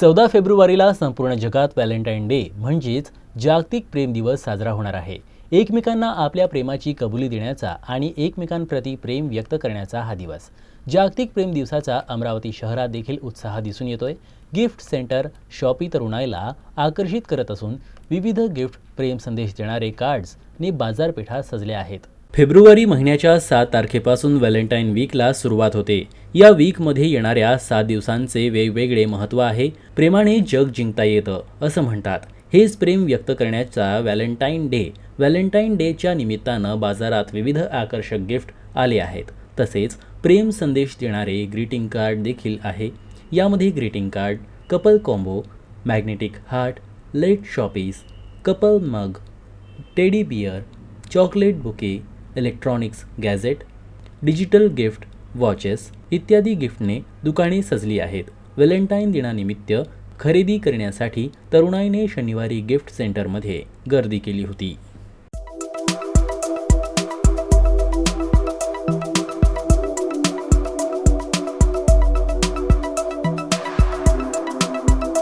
चौदा फेब्रुवारीला संपूर्ण जगात व्हॅलेंटाईन डे म्हणजेच जागतिक प्रेम दिवस साजरा होणार आहे. एकमेकांना आपल्या प्रेमाची कबुली देण्याचा आणि एकमेकांप्रती प्रेम व्यक्त करण्याचा हा दिवस. जागतिक प्रेम दिवसाचा अमरावती शहरात देखील उत्साह दिसून येतोय. गिफ्ट सेंटर शॉपी तरुणाईला आकर्षित करत असून विविध गिफ्ट प्रेम संदेश देणारे कार्ड्सनी बाजारपेठा सजल्या आहेत. फेब्रुवारी महिन्याच्या सात तारखेपासून व्हॅलेंटाईन वीकला सुरुवात होते. या वीकमध्ये येणाऱ्या सात दिवसांचे वेगवेगळे महत्त्व आहे. प्रेमाने जग जिंकता येतं असं म्हणतात. हेच प्रेम व्यक्त करण्याचा व्हॅलेंटाईन डे. व्हॅलेंटाईन डेच्या निमित्तानं बाजारात विविध आकर्षक गिफ्ट आले आहेत. तसेच प्रेम संदेश देणारे ग्रीटिंग कार्ड देखील आहे. यामध्ये greeting card couple combo magnetic heart late showpiece couple mug teddy bear chocolate bouquet electronics gadget digital gift watches इत्यादी गिफ्टने दुकाने सजली आहेत. व्हॅलेंटाईन दिनानिमित्त खरेदी करण्यासाठी तरुणाईने शनिवारी गिफ्ट सेंटरमध्ये गर्दी केली होती.